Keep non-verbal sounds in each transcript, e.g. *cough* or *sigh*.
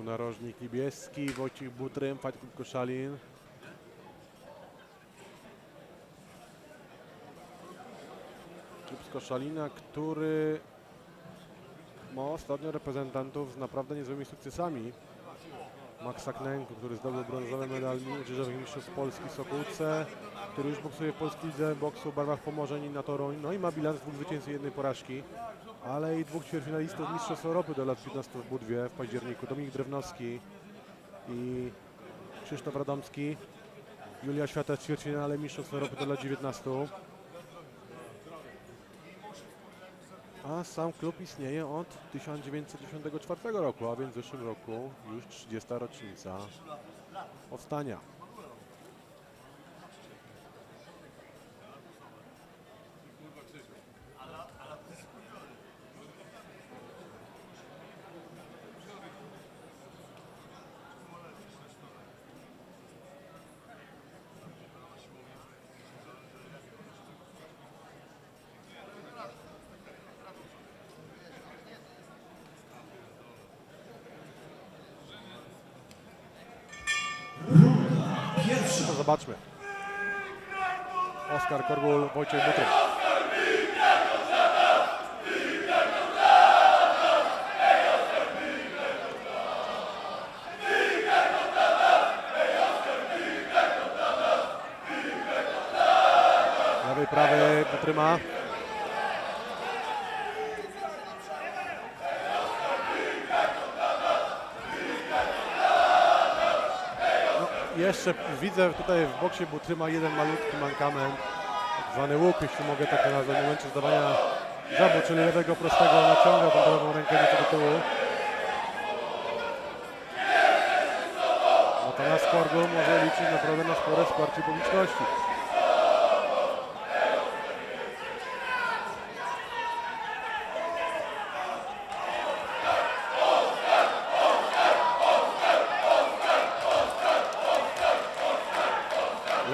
Tu narożnik niebieski, Wojciech Butrym, Club Koszalin. Klub z Koszalina, który ma ostatnio reprezentantów z naprawdę niezłymi sukcesami. Max Saknenko, który zdobył brązowy medal młodzieżowych mistrzostw Polski w Sokółce, który już boksuje w Polskiej Lidze Boksu w barwach Pomorzeń na Toruń. No i ma bilans dwóch zwycięstw i jednej porażki, ale i dwóch ćwierćfinalistów Mistrzostw Europy do lat 15 w Budwie w październiku. Dominik Drewnowski i Krzysztof Radomski. Julia Świata w ćwierćfinale Mistrzostw Europy do lat 19. A sam klub istnieje od 1994 roku, a więc w zeszłym roku już 30 rocznica powstania. To zobaczmy. Oskar Korgul, Wojciech Butry. Lewy, prawy, Butryma. Jeszcze widzę tutaj w boksie Butryma jeden malutki mankament, zwany łuk, jeśli mogę tak nazwać, w momencie zdawania żabu, czyli lewego prostego naciąga tą prawą rękę do tyłu. Natomiast Korgul może liczyć naprawdę na spore wsparcie publiczności.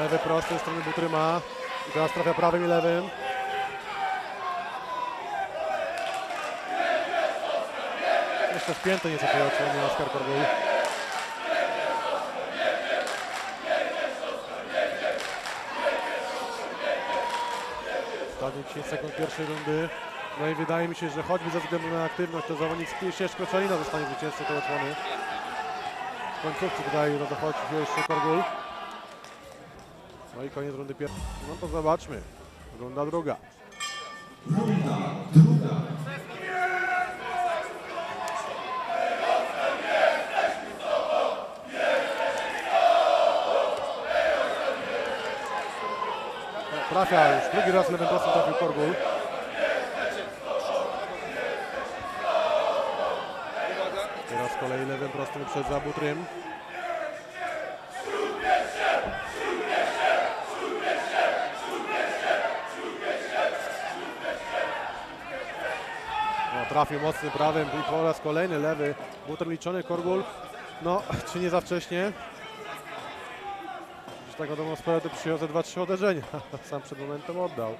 Lewy prosty ze strony Butryma. I teraz trafia prawym i lewym. Jeszcze wpięte nieco tej odsłony Oskar Korgul. Ostatnie 10 sekund pierwszej rundy. No i wydaje mi się, że choćby ze względu na aktywność, to zawodnik z ścieżką Czalina zostanie zwycięzcą tej odsłony. W końcówce wydaje no dochodzi jeszcze Korgul. No i koniec rundy pierwszej. No to zobaczmy. Runda druga. No, Trafia już drugi raz lewym prostym trafił Korgul. Teraz z kolei lewym prostym przed Zabutrym. Trafił mocny prawym i po raz kolejny lewy. Butr liczony, Korgul. No, *laughs* czy nie za wcześnie? Już tak wiadomo sprawę, to przyjął ze 2-3 uderzenia. *laughs* Sam przed momentem oddał.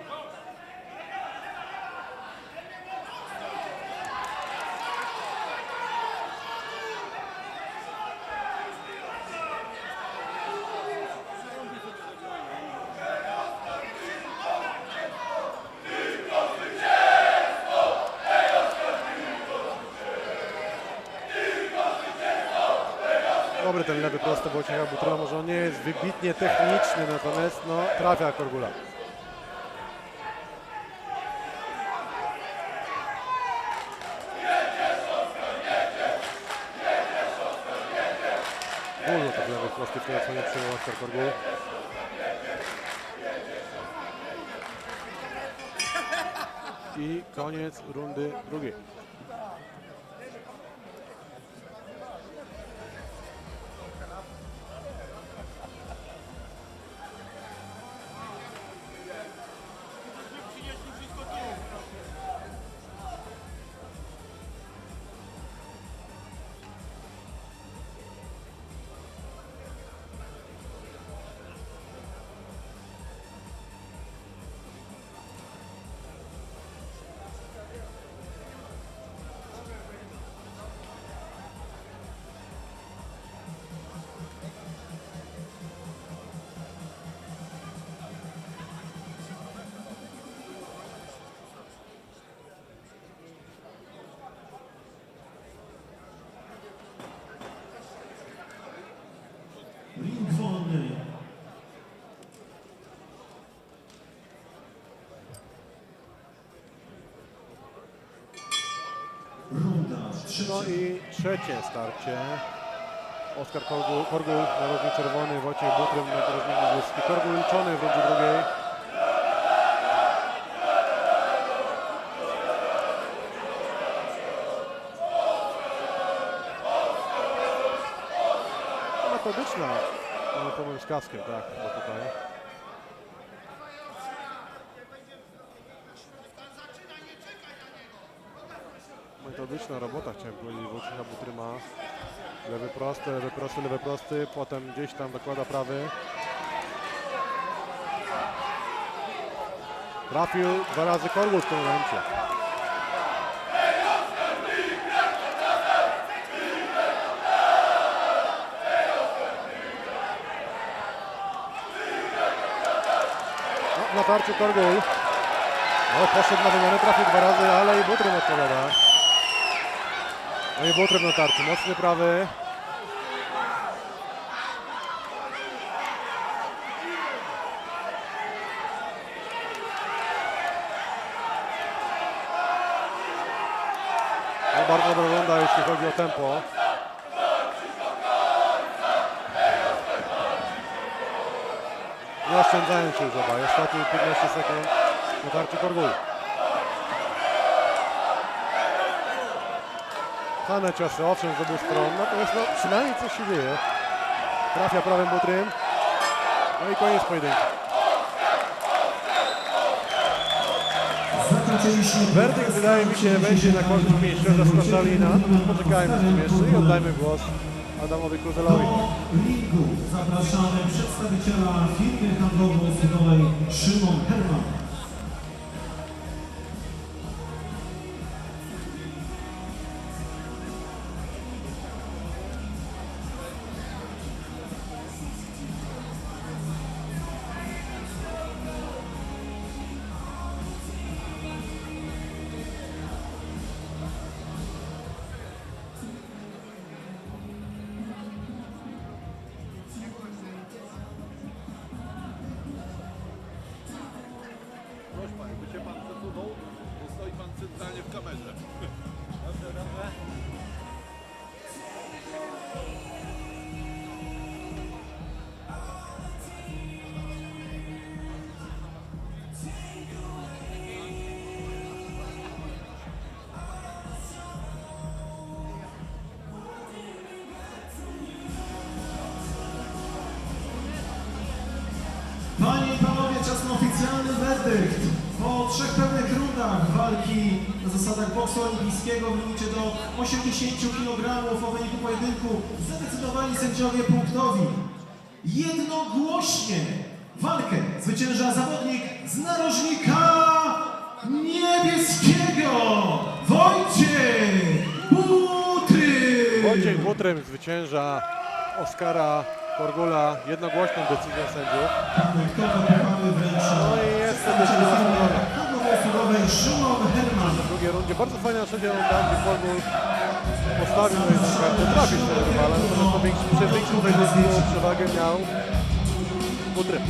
Dobry ten lewy prosty Wojciecha Butra, może on nie jest wybitnie techniczny, natomiast no, trafia Korgula. Dużo tych lewych prostych, które co nie przyjął Oskar Korgul. I koniec rundy drugiej. No i trzecie starcie. Oskar Korgul, Korgul narożnik czerwony, Wojciech Butrym narożnik niebieski. Korgul liczony w rundzie drugiej. Metodyczna, problem z kaskiem, tak, bo tutaj. Metodyczna robota, chciałem powiedzieć, Wojciecha Butryma. Lewy prosty, lewy prosty, lewy prosty, potem gdzieś tam dokłada prawy. Trafił dwa razy Korgul w tym momencie. No, w natarciu Korgul. No, poszedł na wymianę, trafił dwa razy, ale i Butrym odpowiada. No i Butrym na tarczy, mocny prawy. No, bardzo dobra wygląda, jeśli chodzi o tempo. Nie oszczędzają się już obaj. Ostatnie 15 sekund na tarczy Korgul. Hane ciosy, owszem, z obu stron, natomiast no, przynajmniej coś się dzieje. Trafia prawym butrym. No i koniec pojedynku. Werdykt wydaje mi się wejdzie na korzyść miejsca Skochalina. Poczekajmy z tym jeszcze i oddajmy głos Adamowi Kuzelowi. do ringu. Zapraszamy przedstawiciela firmy handlowo-usługowej Szymon Herman. Panie i panowie, czas na oficjalny werdykt. Po trzech pełnych rundach walki na zasadach boksu olimpijskiego w limicie do 80 kg o wyniku pojedynku zadecydowali sędziowie punktowi. Jednogłośnie walkę zwycięża zawodnik z narożnika niebieskiego Wojciech Butry. Wojciech Butrym zwycięża Oskara Korgula jednogłośną decyzją sędziów. No i jest to decyzja. W drugiej rundzie bardzo fajna trzecia runda, gdzie Korgul postawił na jedną kartę, trafił swojego rywala, natomiast wejściu przewagę miał Butrym.